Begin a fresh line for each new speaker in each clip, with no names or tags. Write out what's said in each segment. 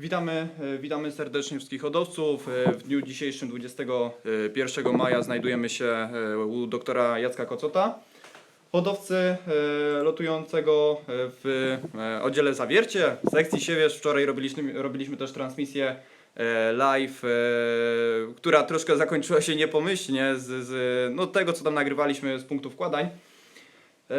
Witamy, e, witamy serdecznie wszystkich hodowców. E, W dniu dzisiejszym, 21 maja, znajdujemy się e, u doktora Jacka Kocota, hodowcy e, lotującego e, w e, oddziale Zawiercie, sekcji Siewierz. Wczoraj robiliśmy, robiliśmy też transmisję e, live, e, która troszkę zakończyła się niepomyślnie z, z no, tego, co tam nagrywaliśmy z punktu wkładań. E,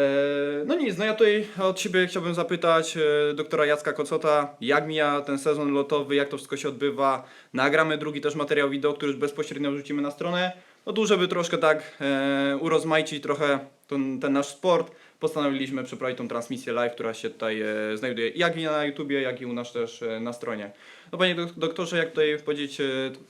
No nic, no ja tutaj od siebie chciałbym zapytać e, doktora Jacka Kocota, jak mija ten sezon lotowy, jak to wszystko się odbywa. Nagramy drugi też materiał wideo, który już bezpośrednio wrzucimy na stronę. No tu, żeby troszkę tak e, urozmaicić trochę ten, ten nasz sport, postanowiliśmy przeprowadzić tą transmisję live, która się tutaj e, znajduje jak i na YouTubie, jak i u nas też e, na stronie. No panie dok- doktorze, jak tutaj powiedzieć, e,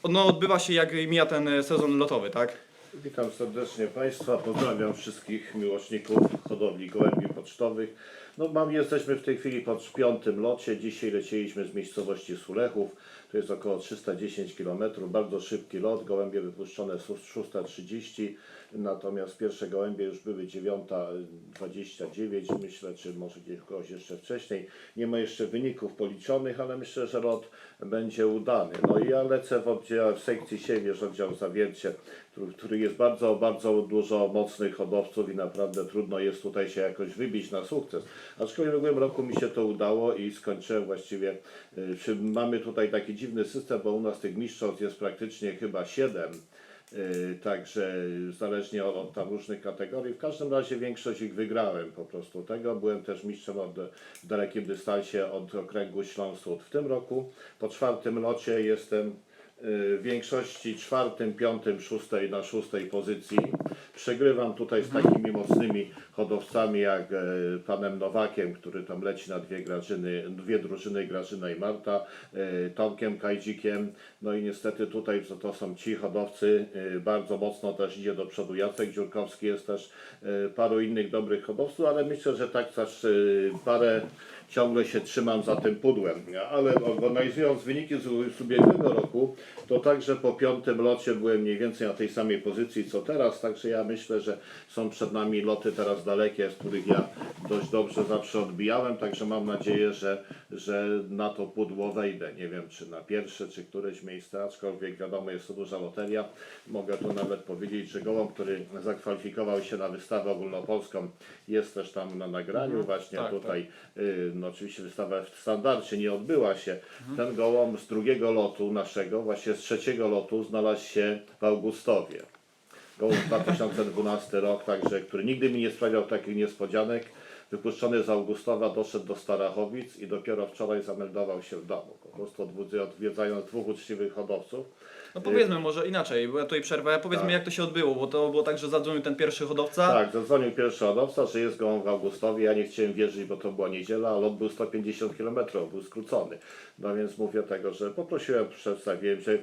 no odbywa się jak mija ten e, sezon lotowy, tak?
Witam serdecznie Państwa, pozdrawiam wszystkich miłośników hodowli gołębi pocztowych. No, mam, jesteśmy w tej chwili pod piątym locie. Dzisiaj lecieliśmy z miejscowości Sulechów. To jest około 310 km. Bardzo szybki lot. Gołębie wypuszczone są 6.30. Natomiast pierwsze gołębie już były 9.29, myślę, czy może gdzieś kogoś jeszcze wcześniej. Nie ma jeszcze wyników policzonych, ale myślę, że lot będzie udany. No i ja lecę w, w sekcji Siewierz, oddział Zawiercie, który, który jest bardzo, bardzo dużo mocnych hodowców i naprawdę trudno jest tutaj się jakoś wybić na sukces. Aczkolwiek w ubiegłym roku mi się to udało i skończyłem właściwie, y, czy mamy tutaj taki dziwny system, bo u nas tych mistrzostw jest praktycznie chyba 7. Yy, Także zależnie od, tam różnych kategorii. W każdym razie większość ich wygrałem po prostu tego. Byłem też mistrzem od, w dalekim dystansie od okręgu Śląsk-Wschód. W tym roku po czwartym locie jestem yy, w większości czwartym, piątym, szóstej na szóstej pozycji. Przegrywam tutaj z takimi mocnymi hodowcami jak e, panem Nowakiem, który tam leci na dwie, grażyny, dwie drużyny, Grażyna i Marta, e, Tomkiem Kajdzikiem. No i niestety tutaj to, to są ci hodowcy. e, Bardzo mocno też idzie do przodu Jacek Dziurkowski, jest też paru innych dobrych hodowców, ale myślę, że tak też parę ciągle się trzymam za tym pudłem. Ale analizując wyniki z, z ubiegłego roku, to także po piątym locie byłem mniej więcej na tej samej pozycji co teraz, także ja myślę, że są przed nami loty teraz dalekie, z których ja dość dobrze zawsze odbijałem, także mam nadzieję, że, że na to pudło wejdę. Nie wiem, czy na pierwsze, czy któreś miejsce, aczkolwiek wiadomo, jest to duża loteria. Mogę tu nawet powiedzieć, że gołąb, który zakwalifikował się na wystawę ogólnopolską, jest też tam na nagraniu, właśnie
tak,
tutaj, y, no oczywiście wystawa w standardzie nie odbyła się. Ten gołąb z drugiego lotu naszego, właśnie z trzeciego lotu znalazł się w Augustowie. Gołąb 2012 rok, także, który nigdy mi nie sprawiał takich niespodzianek. Wypuszczony z Augustowa doszedł do Starachowic i dopiero wczoraj zameldował się w domu. Po prostu odwiedza- odwiedzając dwóch uczciwych hodowców.
No powiedzmy może inaczej, bo ja tutaj przerwę, powiedzmy
Tak.
jak to się odbyło, bo to było tak, że zadzwonił ten pierwszy hodowca.
Tak, zadzwonił pierwszy hodowca, że jest gołąb w Augustowie. Ja nie chciałem wierzyć, bo to była niedziela, a lot był 150 km, był skrócony. No więc mówię tego, że poprosiłem, przedstawiłem się,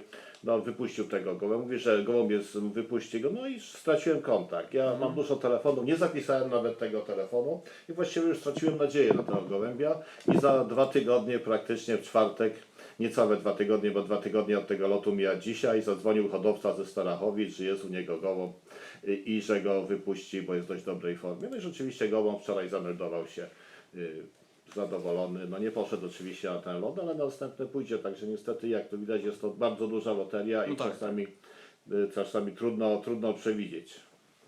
no wypuścił tego gołębia. Mówi, że gołąb jest, wypuści go, no i straciłem kontakt. Ja mam dużo telefonów, nie zapisałem nawet tego telefonu i właściwie już straciłem nadzieję na tego gołębia i za dwa tygodnie, praktycznie w czwartek, niecałe dwa tygodnie, bo dwa tygodnie od tego lotu mija dzisiaj, zadzwonił hodowca ze Starachowic, że jest u niego gołąb i, i że go wypuści, bo jest w dość dobrej formie. No i rzeczywiście gołąb wczoraj zameldował się y, zadowolony. No nie poszedł oczywiście na ten lot, ale na następny pójdzie, także niestety jak to widać jest to bardzo duża loteria
No
i
tak.
czasami, y, czasami trudno, trudno przewidzieć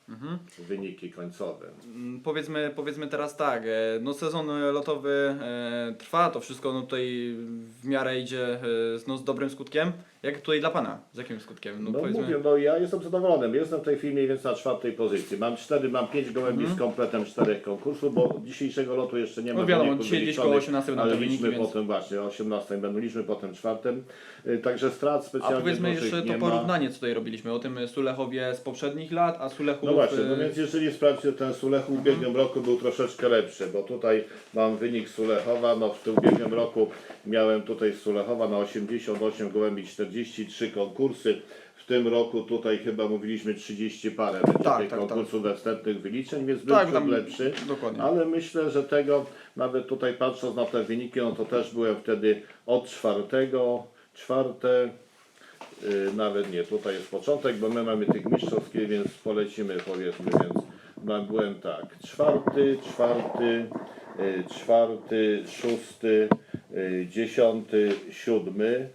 Mhm.
wyniki końcowe.
Mm, Powiedzmy, powiedzmy teraz tak, e, no sezon e, lotowy e, trwa, to wszystko no tutaj w miarę idzie e, no, z dobrym skutkiem. Jak tutaj dla Pana? Z jakim skutkiem?
No,
powiedzmy-
mówię, no ja jestem zadowolony. Jestem w tej chwili mniej więcej na czwartej pozycji. Mam cztery, mam pięć gołębi z kompletem czterech konkursów, bo dzisiejszego lotu jeszcze nie ma
Mhm. No wiadomo,
wyników
dzisiaj gdzieś
wyliczonych,
koło 18 będą
ale
wyniki,
liczmy
więc-
potem właśnie, o 18 będą liczmy potem czwartym. Y, Także strat
A
specjalnie
powiedzmy
dużych
jeszcze to
nie ma.
porównanie, co tutaj robiliśmy, o tym Sulechowie z poprzednich lat, a Sulechów...
No właśnie, no
e,
więc jeżeli sprawdźcie ten Sulechu w ubiegłym roku był troszeczkę lepszy, bo tutaj mam wynik Sulechowa, no w tym ubiegłym roku miałem tutaj Sulechowa na 88 gołębi 43 konkursy. W tym roku tutaj chyba mówiliśmy 30 parę będzie
Tak,
tych
tak,
konkursów we wstępnych wyliczeń, więc był
Tak,
tak,
tam-
lepszy.
dokładnie.
Ale myślę, że tego, nawet tutaj patrząc na te wyniki, no to też byłem wtedy od czwartego, czwarte, Yy, nawet nie, tutaj jest początek, bo my mamy tych mistrzowskich, więc polecimy powiedzmy, więc mam- byłem tak, czwarty, czwarty, yy, czwarty, szósty, y, dziesiąty, siódmy.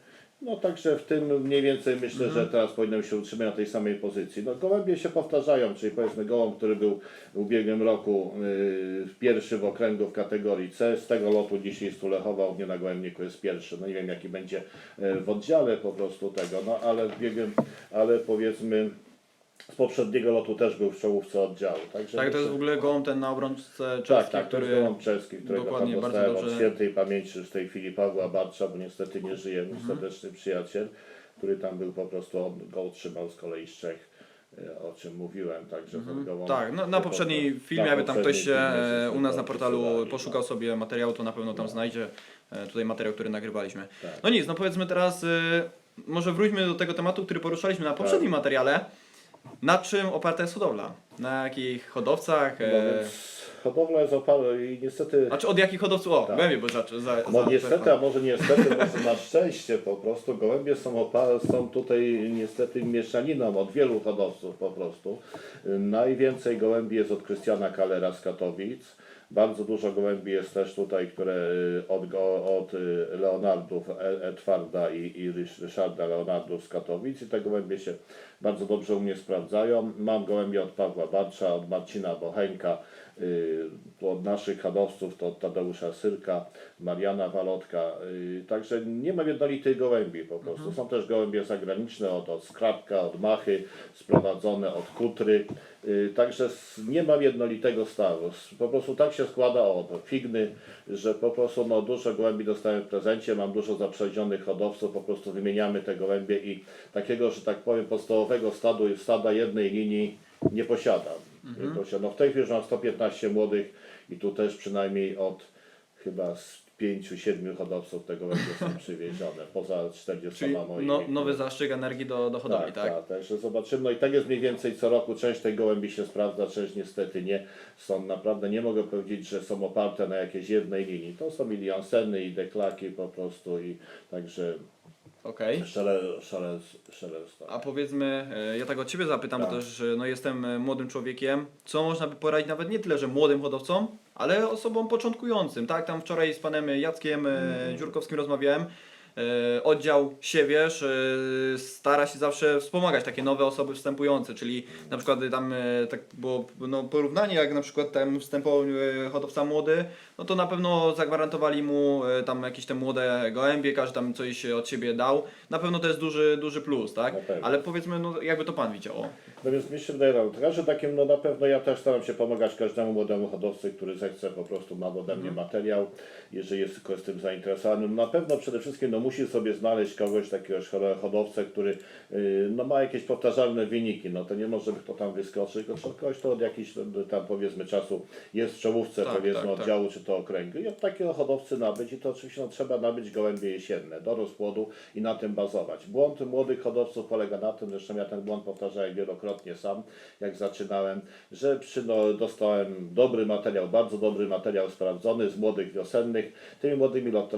No także w tym mniej więcej myślę,
Mhm.
że teraz powinienem się utrzymać na tej samej pozycji. No gołębie się powtarzają, czyli powiedzmy gołąb, który był w ubiegłym roku yy, pierwszy w okręgu w kategorii C, z tego lotu dzisiaj stulechował mnie na gołębniku jest pierwszy. No nie wiem jaki będzie e, w oddziale po prostu tego, no ale w biegłym, ale powiedzmy z poprzedniego lotu też był w czołówce oddziału. Także
Tak, to jest w ogóle gołąb ten na obrączce
tak,
czeski,
tak,
który...
to jest gołąb czeski, którego
dokładnie, bardzo
dostałem od
dobrze-
świętej pamięci w tej chwili Pawła Barcza, bo niestety nie żyje, mój
Mhm.
serdeczny przyjaciel, który tam był po prostu, on go otrzymał z kolei z Czech, e, o czym mówiłem, także gołąb...
Tak, no, na
po
poprzedniej
prostu-
filmie, jakby tam ktoś
poprzednim
się e, u nas na portalu poszukał
no.
sobie materiału, to na pewno tam znajdzie e, tutaj materiał, który nagrywaliśmy.
Tak.
No nic, no powiedzmy teraz, może wróćmy do tego tematu, który poruszaliśmy na poprzednim
Tak.
materiale. Na czym oparta jest hodowla? Na jakich hodowcach?
No
E,
więc hodowla jest oparta i niestety...
Znaczy od jakich hodowców? O,
Tak.
głębiej, bo za, za,
No
za-
niestety, a może niestety, może na szczęście po prostu gołębie są, opa- są tutaj niestety mieszaniną od wielu hodowców po prostu. Najwięcej gołębi jest od Krystiana Kalera z Katowic. Bardzo dużo gołębi jest też tutaj, które y, od, od y, Leonardów, E- Edwarda i, i Rysz- Ryszarda Leonardów z Katowic i te gołębie się bardzo dobrze u mnie sprawdzają. Mam gołębie od Pawła Barcza, od Marcina Bochenka, y, od naszych hodowców to od Tadeusza Syrka, Mariana Walotka. Także nie ma jednolitych gołębi po prostu. Są też gołębie zagraniczne od, od Skrapka, od Machy, sprowadzone od Kutry. Y, Także nie mam jednolitego stawu. Po prostu tak się składa od Figny, że po prostu no, dużo gołębi dostałem w prezencie, mam dużo zaprzeźnionych hodowców, po prostu wymieniamy te gołębie i takiego, że tak powiem, podstawowego stadu, stada jednej linii nie posiadam. Posiadam. No, w tej chwili już mam 115 młodych i tu też przynajmniej od chyba z 5-7 hodowców tego gołębie są przywiezione, poza 40
Czyli
moimi.
no, nowy zastrzyk energii do, do hodowli,
Tak,
tak?
tak, także zobaczymy. No i tak jest mniej więcej co roku. Część tej gołębi się sprawdza, część niestety nie. Są naprawdę, nie mogę powiedzieć, że są oparte na jakiejś jednej linii. To są i Janseny, i deklaki po prostu i także
Okej.
szale, szale, szale
A powiedzmy, e, ja tak od Ciebie zapytam, bo
Tak.
też e, no, jestem e, młodym człowiekiem. Co można by poradzić nawet nie tyle, że młodym hodowcom, ale osobom początkującym, tak? Tam wczoraj z panem Jackiem e,
Mhm.
Dziurkowskim rozmawiałem. E, Oddział Siewierz e, stara się zawsze wspomagać takie nowe osoby wstępujące, czyli na przykład tam e, tak było no, porównanie, jak na przykład tam wstępował hodowca młody, no to na pewno zagwarantowali mu tam jakieś te młode gołębie, każdy tam coś od siebie dał. Na pewno to jest duży, duży plus, tak? Ale powiedzmy, no jakby to pan widział. O.
No więc mi się wydaje, no, że takim, no na pewno ja też staram się pomagać każdemu młodemu hodowcy, który zechce po prostu ma ode mnie materiał, jeżeli jest tylko z tym zainteresowany. No na pewno przede wszystkim no musi sobie znaleźć kogoś takiego ho- hodowcę, który yy, no ma jakieś powtarzalne wyniki, no to nie może kto tam wyskoczyć, tylko kogoś to od jakichś no, tam powiedzmy czasu jest w czołówce
Tak,
powiedzmy
tak, tak.
oddziału czy to okręgu i od takiego hodowcy nabyć i to oczywiście no, trzeba nabyć gołębie jesienne do rozpłodu i na tym bazować. Błąd młodych hodowców polega na tym, zresztą ja ten błąd powtarzałem wielokrotnie sam, jak zaczynałem, że przy, no, dostałem dobry materiał, bardzo dobry materiał sprawdzony z młodych wiosennych. Tymi młodymi lot,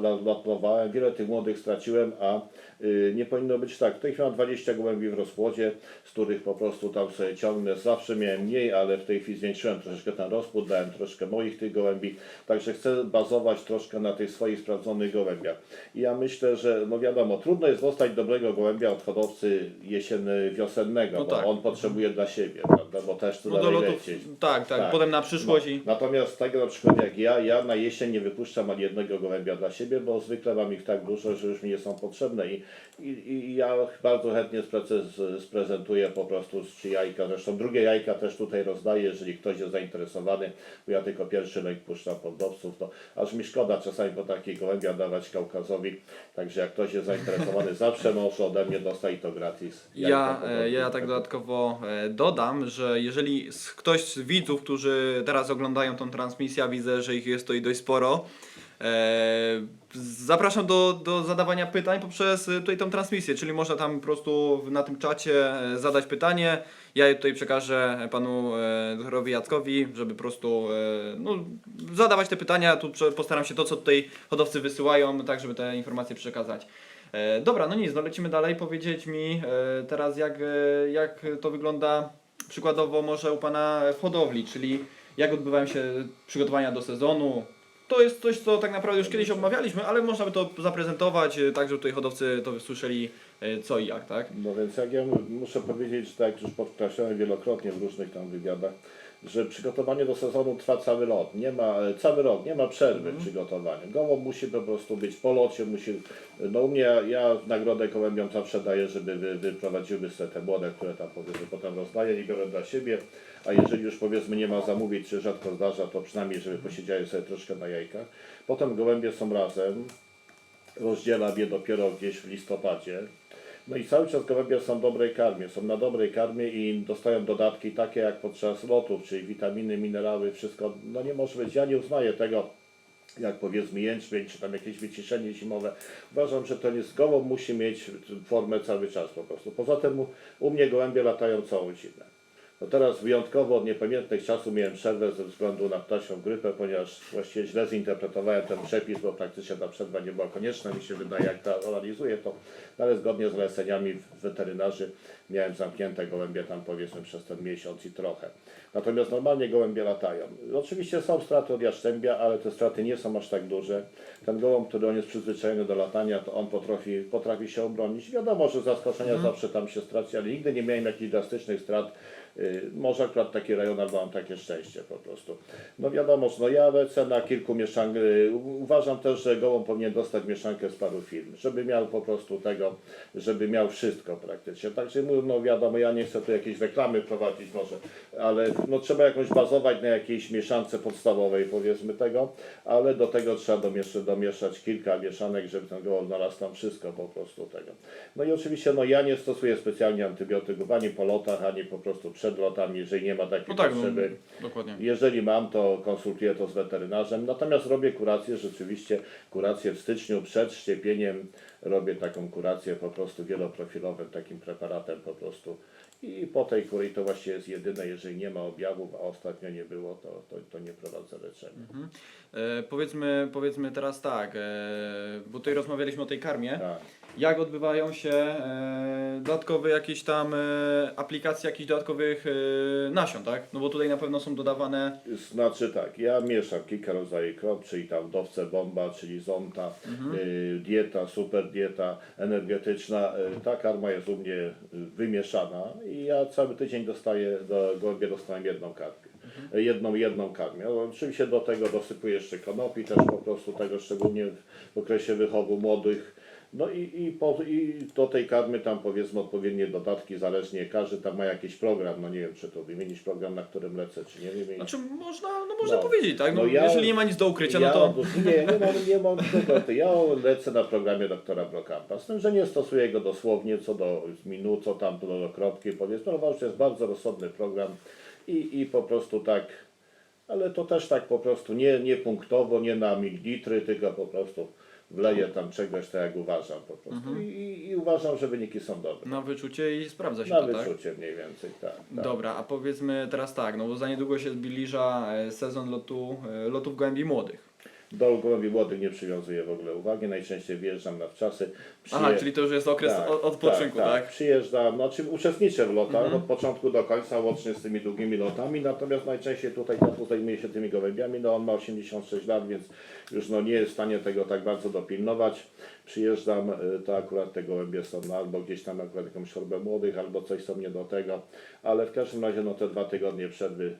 wiele tych młodych straciłem, a y, nie powinno być tak. W tej chwili mam 20 gołębi w rozpłodzie, z których po prostu tam sobie ciągnę. Zawsze miałem mniej, ale w tej chwili zwiększyłem troszeczkę ten rozpłód, dałem troszkę moich tych gołębi, także chcę bazować troszkę na tych swoich sprawdzonych gołębiach. I ja myślę, że no wiadomo, trudno jest dostać dobrego gołębia od hodowcy jesienny wiosennego,
No
bo
tak.
on potrzebuje dla siebie, prawda? Bo też chce
No
dalej
lotów,
lecieć.
tak, tak,
Tak.
potem na przyszłość
No,
i...
Natomiast tak na przykład jak ja, ja na jesień nie wypuszczam ani jednego gołębia dla siebie, bo zwykle mam ich tak dużo, że już mi nie są potrzebne i, i, i ja bardzo chętnie spreze- sprezentuję po prostu trzy jajka. Zresztą drugie jajka też tutaj rozdaję, jeżeli ktoś jest zainteresowany, bo ja tylko pierwszy lek puszczam poddowców, to aż mi szkoda czasami po takiej gołębia dawać Kaukazowi, także jak ktoś jest zainteresowany, zawsze może ode mnie dostać to gratis.
Ja, ja tak dodatkowo e, dodam, że jeżeli ktoś z widzów, którzy teraz oglądają tą transmisję, widzę, że ich jest tutaj dość sporo, zapraszam do, do zadawania pytań poprzez e, tutaj tą transmisję, czyli można tam po prostu na tym czacie e, zadać pytanie, ja je tutaj przekażę panu e, doktorowi Jackowi, żeby po prostu e, no, zadawać te pytania, tu postaram się to, co tutaj hodowcy wysyłają, tak żeby te informacje przekazać. E, dobra, no nic, no lecimy dalej. Powiedzieć mi e, teraz, jak, e, jak to wygląda przykładowo może u Pana w hodowli, czyli jak odbywają się przygotowania do sezonu, to jest coś, co tak naprawdę już kiedyś omawialiśmy, ale można by to zaprezentować, e, tak żeby tutaj hodowcy to słyszeli e, co i jak, tak?
No więc jak ja muszę powiedzieć, że tak jak już podkreślałem wielokrotnie w różnych tam wywiadach, że przygotowanie do sezonu trwa cały rok, nie ma, cały rok, nie ma przerwy w przygotowaniu. Gołąb musi po prostu być po locie, musi, no u mnie, ja nagrodę gołębiom zawsze daję, żeby wy, wyprowadziły sobie te młode, które tam powiedzmy potem rozdaję i biorę dla siebie, a jeżeli już powiedzmy nie ma zamówień, czy rzadko zdarza, to przynajmniej, żeby posiedziały sobie troszkę na jajkach. Potem gołębie są razem, rozdzielam je dopiero gdzieś w listopadzie. No i cały czas gołębie są w dobrej karmie, są na dobrej karmie i dostają dodatki takie jak podczas lotów, czyli witaminy, minerały, wszystko. No nie może być, ja nie uznaję tego jak powiedzmy jęczmień, czy tam jakieś wyciszenie zimowe. Uważam, że to jest gołąb musi mieć formę cały czas po prostu. Poza tym u, u mnie gołębie latają całą zimę. No teraz wyjątkowo od niepamiętnych czasów miałem przerwę ze względu na ptasią grypę, ponieważ właściwie źle zinterpretowałem ten przepis, bo praktycznie ta przerwa nie była konieczna, mi się wydaje, jak to analizuję to, no ale zgodnie z zaleceniami weterynarzy miałem zamknięte gołębie tam powiedzmy przez ten miesiąc i trochę. Natomiast normalnie gołębie latają. Oczywiście są straty od jaszczębia, ale te straty nie są aż tak duże. Ten gołąb, który on jest przyzwyczajony do latania, to on potrafi, potrafi się obronić. Wiadomo, że zaskoczenia zawsze tam się straci, ale nigdy nie miałem jakichś drastycznych strat. Yy, może akurat taki rejon, albo mam takie szczęście po prostu. No wiadomo, no ja lecę kilku mieszankach. Uważam też, że gołąb powinien dostać mieszankę z paru firm, żeby miał po prostu tego, żeby miał wszystko praktycznie. Także no wiadomo, ja nie chcę tu jakiejś reklamy prowadzić może, ale no trzeba jakoś bazować na jakiejś mieszance podstawowej powiedzmy tego, ale do tego trzeba domieszać, domieszać kilka mieszanek, żeby ten gołąb znalazł tam wszystko po prostu tego. No i oczywiście no ja nie stosuję specjalnie antybiotyków ani po lotach, ani po prostu przed lotami, jeżeli nie ma takiej
No tak, no,
potrzeby.
dokładnie.
Jeżeli mam, to konsultuję to z weterynarzem. Natomiast robię kurację, rzeczywiście kurację w styczniu przed szczepieniem. Robię taką kurację po prostu wieloprofilowym, takim preparatem po prostu. I po tej kurii to właściwie jest jedyne, jeżeli nie ma objawów, a ostatnio nie było, to, to, to nie prowadzę leczenia.
E, powiedzmy, powiedzmy teraz tak, e, bo tutaj rozmawialiśmy o tej karmie.
Tak.
Jak odbywają się e, dodatkowe jakieś tam e, aplikacje jakichś dodatkowych e, nasion, tak? No bo tutaj na pewno są dodawane.
Znaczy tak, ja mieszam kilka rodzajów krop, czyli tam dowce bomba, czyli zonta, y, dieta, super dieta energetyczna. Y, ta karma jest u mnie y, wymieszana i ja cały tydzień dostaję, do gołębie dostałem jedną karmę. Y, Jedną, jedną karmię. Oczywiście do tego dosypuję jeszcze konopi, też po prostu tego szczególnie w okresie wychowu młodych. No i, i, po, i do tej karmy tam powiedzmy odpowiednie dodatki, zależnie każdy tam ma jakiś program, no nie wiem czy to wymienić program, na którym lecę, czy nie wymienić.
Znaczy można, no można
No.
powiedzieć, tak? No,
No ja-
jeżeli nie ma nic do ukrycia,
ja,
no to.
Nie, nie mam, nie mam tego. to Ja lecę na programie doktora Brokampa. Z tym, że nie stosuję go dosłownie co do minut, co tam do, do kropki powiedzmy. No, że jest bardzo rozsądny program i, i po prostu tak, ale to też tak po prostu nie, nie punktowo, nie na mililitry, tylko po prostu wleję tam czegoś tak jak uważam po prostu. I, i, I uważam, że wyniki są dobre.
Na wyczucie i sprawdza się
Na
to, tak?
wyczucie mniej więcej, tak. tak.
Dobra, a powiedzmy teraz tak, no bo za niedługo się zbliża e, sezon lotu, e, lotów gołębi młodych.
Do gołębi młodych nie przywiązuję w ogóle uwagi, najczęściej wjeżdżam na wczasy.
Aha,
Przyje-
czyli to już jest okres
Tak,
odpoczynku, tak?
Przyjeżdżam, znaczy uczestniczę w lotach od początku do końca, łącznie z tymi długimi lotami, natomiast najczęściej tutaj tatu zajmuje się tymi gołębiami, no on ma 86 lat, więc już no nie jest w stanie tego tak bardzo dopilnować. Przyjeżdżam, y, to akurat te gołębie są no, albo gdzieś tam akurat jakąś chorbę młodych, albo coś są nie do tego, ale w każdym razie no te dwa tygodnie przerwy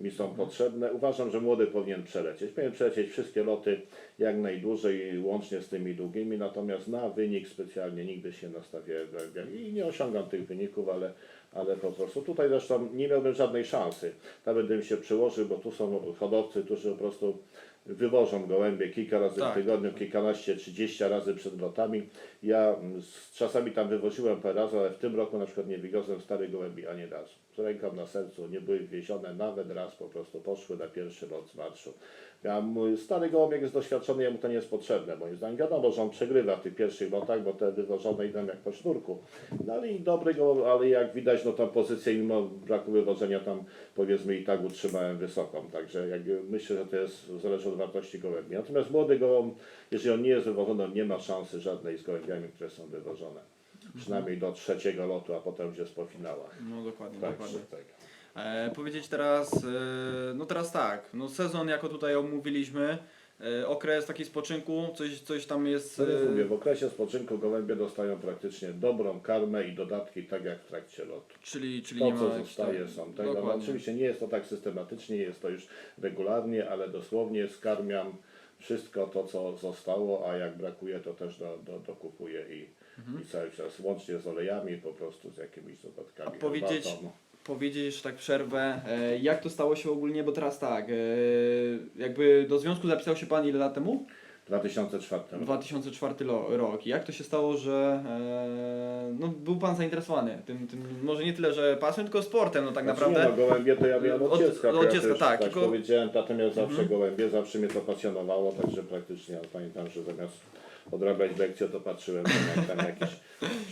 mi są potrzebne. Uważam, że młody powinien przelecieć. Powinien przelecieć wszystkie loty jak najdłużej, łącznie z tymi długimi, natomiast na wynik specjalnie nigdy się nastawiałem i nie osiągam tych wyników, ale, ale po prostu tutaj zresztą nie miałbym żadnej szansy. Nawet bym się przyłożył, bo tu są hodowcy, którzy po prostu wywożą gołębie kilka razy
Tak.
w tygodniu, kilkanaście, trzydzieści razy przed lotami. Ja z, czasami tam wywoziłem parę razy, ale w tym roku na przykład nie wywiozłem starych gołębi ani razu. Ręką na sercu nie były wiezione, nawet raz po prostu poszły na pierwszy z marszu. Ja, mój stary gołąb, jak jest doświadczony, jemu to nie jest potrzebne, moim zdaniem. Wiadomo, że on przegrywa w tych pierwszych lotach, bo te wywożone idą jak po sznurku. No ale i dobry gołąb, ale jak widać, no tam pozycję mimo braku wywożenia tam powiedzmy i tak utrzymałem wysoką. Także jak, myślę, że to jest zależy od wartości gołębi. Natomiast młody gołąb, jeżeli on nie jest wywożony, on nie ma szansy żadnej z gołębiami, które są wywożone. Przynajmniej do trzeciego lotu, a potem już jest po finałach.
No dokładnie,
Także
dokładnie.
tak.
E, powiedzieć teraz, e, no teraz tak, no sezon jako tutaj omówiliśmy, e, okres taki spoczynku, coś, coś tam jest... E,
mówię, w okresie spoczynku gołębie dostają praktycznie dobrą karmę i dodatki, tak jak w trakcie lotu.
Czyli, czyli
To,
nie ma
co
jakichś
zostaje,
tam-
są tego. No,
Dokładnie.
oczywiście nie jest to tak systematycznie, jest to już regularnie, ale dosłownie skarmiam wszystko to, co zostało, a jak brakuje, to też do, do, dokupuję i,
Mhm.
i cały czas łącznie z olejami, po prostu z jakimiś dodatkami.
A powiedzieć-
herbatą.
powiedzieć tak przerwę, e, jak to stało się ogólnie, bo teraz tak, e, jakby do związku zapisał się Pan ile lat temu?
W 2004 roku.
2004 lo- rok. Jak to się stało, że e, no, był Pan zainteresowany tym, tym, może nie tyle, że pasją, tylko sportem, no tak
Znaczy
naprawdę.
Nie, no, gołębie to ja miałem od,
Od-
dziecka.
od
ja
dziecka,
też,
tak,
tak
tylko- Mhm.
powiedziałem, tato miał zawsze gołębie, zawsze mnie to pasjonowało, także praktycznie ja pamiętam, że zamiast odrabiać lekcje, to patrzyłem, jak tam jakiś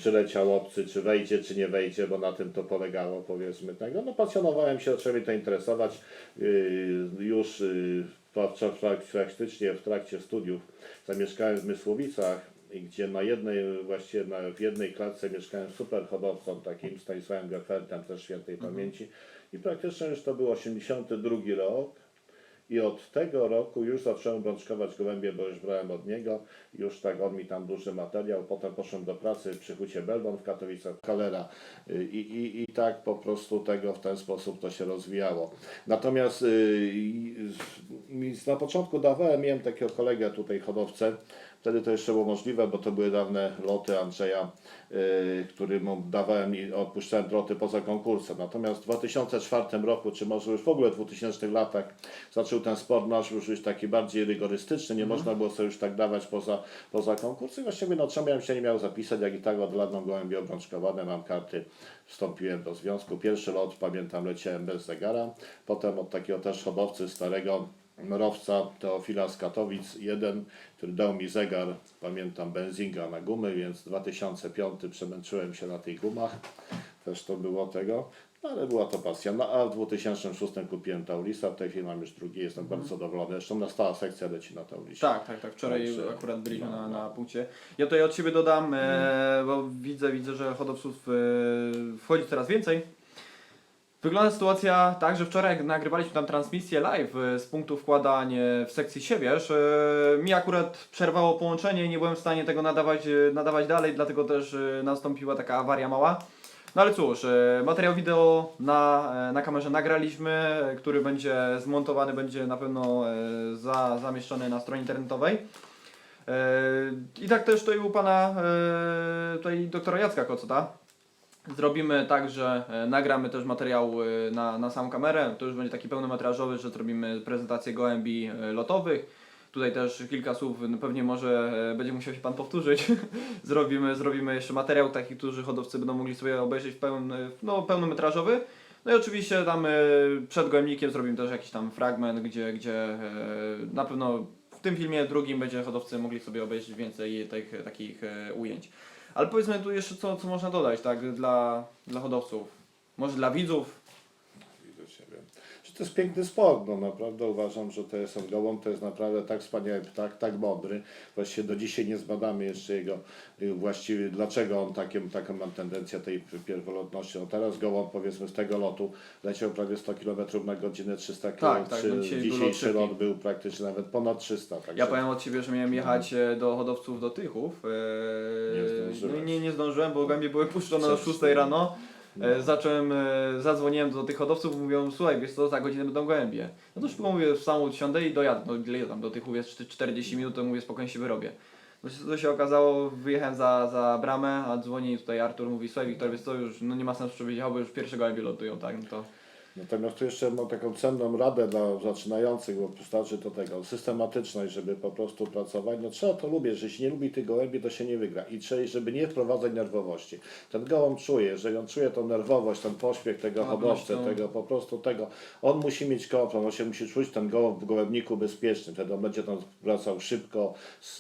przyleciał obcy, czy wejdzie, czy nie wejdzie, bo na tym to polegało, powiedzmy tego. No pasjonowałem się, zaczęły to interesować. Yy, już yy, pra- pra- pra- praktycznie w trakcie studiów zamieszkałem w Mysłowicach, gdzie na jednej, właściwie na, w jednej klatce mieszkałem z super hodowcą, takim Stanisławem Gerfeltem, też świętej pamięci. I praktycznie już to był 82 rok. I od tego roku już zacząłem brączkować gołębie, bo już brałem od niego. Już tak on mi tam duży materiał. Potem poszedłem do pracy przy Hucie Belbon w Katowicach, Kalera. Y, I, i, I tak po prostu tego w ten sposób to się rozwijało. Natomiast y, na początku dawałem, miałem takiego kolegę tutaj hodowcę. Wtedy to jeszcze było możliwe, bo to były dawne loty Andrzeja, y, którym dawałem i odpuszczałem loty poza konkursem. Natomiast w 2004 roku, czy może już w ogóle w 2000 latach, zaczął ten sport nasz już być taki bardziej rygorystyczny. Nie można było sobie już tak dawać poza, poza konkursy. Właściwie no czemu ja się nie miał zapisać, jak i tak od lat mam gołębie obrączkowane, mam karty, wstąpiłem do związku. Pierwszy lot, pamiętam, leciałem bez zegara. Potem od takiego też hodowcy starego Mrowca Teofila z Katowic, jeden, który dał mi zegar, pamiętam, benzinga na gumy, więc 2005 przemęczyłem się na tych gumach, też to było tego, no, ale była to pasja. No, a w 2006 kupiłem Taurisa, w tej chwili mam już drugi, jestem bardzo zadowolony, zresztą na stała sekcja leci na Taurisie.
Tak, tak, tak. Wczoraj
Także-
akurat byliśmy
no,
na,
no.
na punkcie. Ja tutaj od siebie dodam, e, bo widzę, widzę, że hodowców e, wchodzi coraz więcej. Wygląda sytuacja tak, że wczoraj nagrywaliśmy tam transmisję live e, z punktu wkładań w sekcji siebierz, e, mi akurat przerwało połączenie i nie byłem w stanie tego nadawać, e, nadawać dalej, dlatego też nastąpiła taka awaria mała. No ale cóż, materiał wideo na, na kamerze nagraliśmy, który będzie zmontowany, będzie na pewno za, zamieszczony na stronie internetowej. I tak też tutaj u pana tutaj doktora Jacka Kocota zrobimy tak, że e, nagramy też materiał e, na, na samą kamerę. To już będzie taki pełnometrażowy, że zrobimy prezentację gołębi e, lotowych. Tutaj też kilka słów, no pewnie może będzie musiał się Pan powtórzyć. zrobimy, zrobimy jeszcze materiał taki, którzy hodowcy będą mogli sobie obejrzeć w no, pełnometrażowy. No i oczywiście tam przed gołębnikiem zrobimy też jakiś tam fragment, gdzie, gdzie na pewno w tym filmie drugim będzie hodowcy mogli sobie obejrzeć więcej tych takich ujęć. Ale powiedzmy tu jeszcze co, co można dodać, tak, dla, dla hodowców, może dla widzów.
Ciebie. To jest piękny sport, no naprawdę uważam, że to jest on gołąb, to jest naprawdę tak wspaniały ptak, tak mądry. Właściwie do dzisiaj nie zbadamy jeszcze jego y, właściwie, dlaczego on takim, taką ma tendencję tej pierwolotności. No teraz gołąb powiedzmy z tego lotu leciał prawie 100 km na godzinę, 300 km.
Tak, tak, no dzisiaj
dzisiejszy lot był praktycznie nawet ponad 300. Także
Ja powiem od siebie, że miałem jechać e, do hodowców do Tychów. e,
Nie zdążyłeś.
no i nie, nie zdążyłem, bo gołębie były puszczone o
Przed
6
cztery.
rano. E, Zacząłem, e, zadzwoniłem do tych hodowców, mówią, słuchaj, wiesz co, za godzinę będą gołębie. No to szybko mówię, w samą siądę i dojadę, no ile tam do Tychów jest 40 minut, to mówię, spokojnie się wyrobię. No to się okazało, wyjechałem za, za bramę, a dzwoni tutaj Artur, mówi, słuchaj Wiktor, wiesz co, już no nie ma sensu, jechał, bo już pierwsze gołębie lotują, tak, no to...
Natomiast tu jeszcze mam taką cenną radę dla zaczynających, bo wystarczy do tego systematyczność, żeby po prostu pracować. No trzeba to lubić, że jeśli nie lubi tych gołębi, to się nie wygra. I trzeba, żeby nie wprowadzać nerwowości. Ten gołąb czuje, jeżeli on czuje tą nerwowość, ten pośpiech tego hodowcy, tego po prostu tego, on musi mieć komfort, on się musi czuć ten gołąb w gołębniku bezpieczny, wtedy on będzie tam wracał szybko z,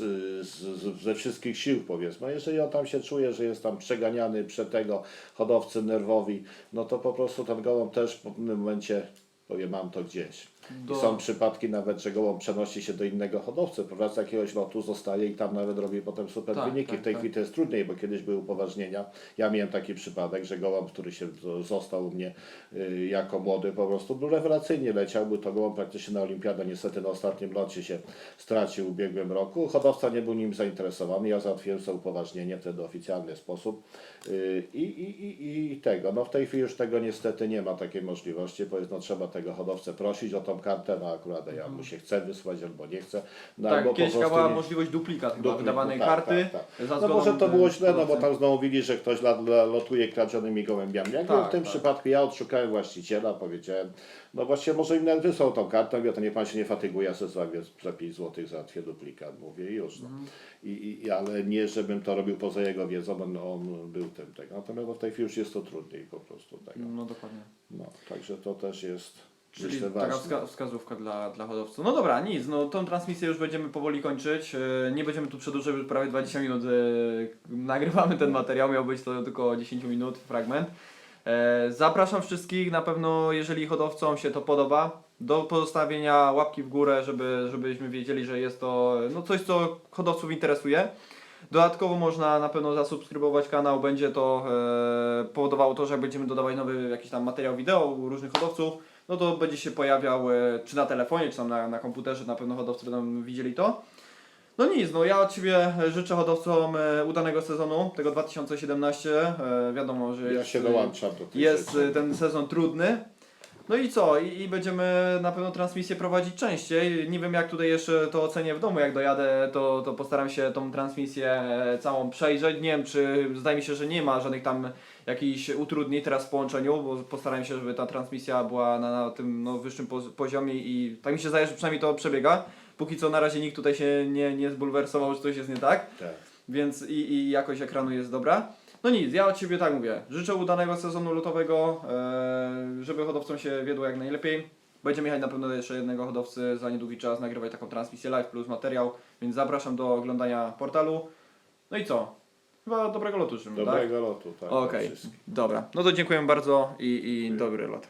z, z, ze wszystkich sił powiedzmy. A jeżeli on tam się czuje, że jest tam przeganiany przed tego hodowcy nerwowi, no to po prostu ten gołąb też pewnym momencie powie mam to gdzieś.
Do-
I są przypadki nawet, że gołąb przenosi się do innego hodowcy, prawda, z jakiegoś lotu zostaje i tam nawet robi potem super
Tak,
wyniki.
tak,
w tej
tak.
chwili to jest trudniej, bo kiedyś były upoważnienia. Ja miałem taki przypadek, że gołąb, który się został u mnie y, jako młody, po prostu był rewelacyjnie leciał, był to gołąb praktycznie na olimpiadę, niestety na ostatnim locie się stracił w ubiegłym roku. Hodowca nie był nim zainteresowany, ja załatwiłem sobie upoważnienie wtedy oficjalny sposób y, i, i, i, i tego. No w tej chwili już tego niestety nie ma takiej możliwości, bo jest, no, trzeba tego hodowcę prosić o kartę, no akurat ja mu się chce wysłać albo nie chce. No,
tak,
albo po
kiedyś była
nie-
możliwość duplikat chyba
Duplikat,
wydawanej
tak,
karty.
tak, tak.
za
No może to było źle, no bo tam znowu widzi, że ktoś lotuje kradzionymi gołębiami. Jak
Tak,
w tym
tak.
przypadku ja odszukałem właściciela, powiedziałem, no właściwie może im nawet wysłał tą kartę, mówię, to niech pan się nie fatyguje, ja sobie za 5 zł załatwię duplikat, mówię i już. No.
Mhm.
I, i, ale nie, żebym to robił poza jego wiedzą, on, on był tym tego. Natomiast no, w tej chwili już jest to trudniej po prostu tego.
No dokładnie.
No, także to też jest
Czyli
myślę
taka wska wskazówka dla, dla hodowców. No dobra, nic, no tą transmisję już będziemy powoli kończyć. E, Nie będziemy tu przedłużać, już prawie 20 minut e, nagrywamy ten materiał, miał być to tylko 10 minut fragment. E, Zapraszam wszystkich, na pewno jeżeli hodowcom się to podoba, do pozostawienia łapki w górę, żeby, żebyśmy wiedzieli, że jest to no, coś, co hodowców interesuje. Dodatkowo można na pewno zasubskrybować kanał, będzie to e, powodowało to, że będziemy dodawać nowy jakiś tam materiał wideo u różnych hodowców, no to będzie się pojawiał e, czy na telefonie, czy tam na, na komputerze, na pewno hodowcy będą widzieli to. No nic, no ja od Ciebie życzę hodowcom e, udanego sezonu, tego 2017. E, wiadomo, że
Ja
jest,
się dołączam do
jest e, ten sezon trudny. No i co? I, I będziemy na pewno transmisję prowadzić częściej. Nie wiem jak tutaj jeszcze to ocenię w domu, jak dojadę, to, to postaram się tą transmisję e, całą przejrzeć. Nie wiem, czy zdaje mi się, że nie ma żadnych tam jakichś utrudnień teraz w połączeniu, bo postaram się, żeby ta transmisja była na, na tym no, wyższym poz- poziomie i tak mi się zdaje, że przynajmniej to przebiega. Póki co na razie nikt tutaj się nie, nie zbulwersował, że coś jest nie tak
Tak.
więc i, i jakość ekranu jest dobra. No nic, ja od Ciebie tak mówię. Życzę udanego sezonu lutowego, e, żeby hodowcom się wiedło jak najlepiej. Będziemy jechać na pewno do jeszcze jednego hodowcy za niedługi czas, nagrywać taką transmisję live plus materiał, więc zapraszam do oglądania portalu. No i co? Chyba dobrego lotu życzymy, tak?
Dobrego lotu, tak.
Okej,
wszystkim.
dobra. No to dziękuję bardzo i, i dobry lot.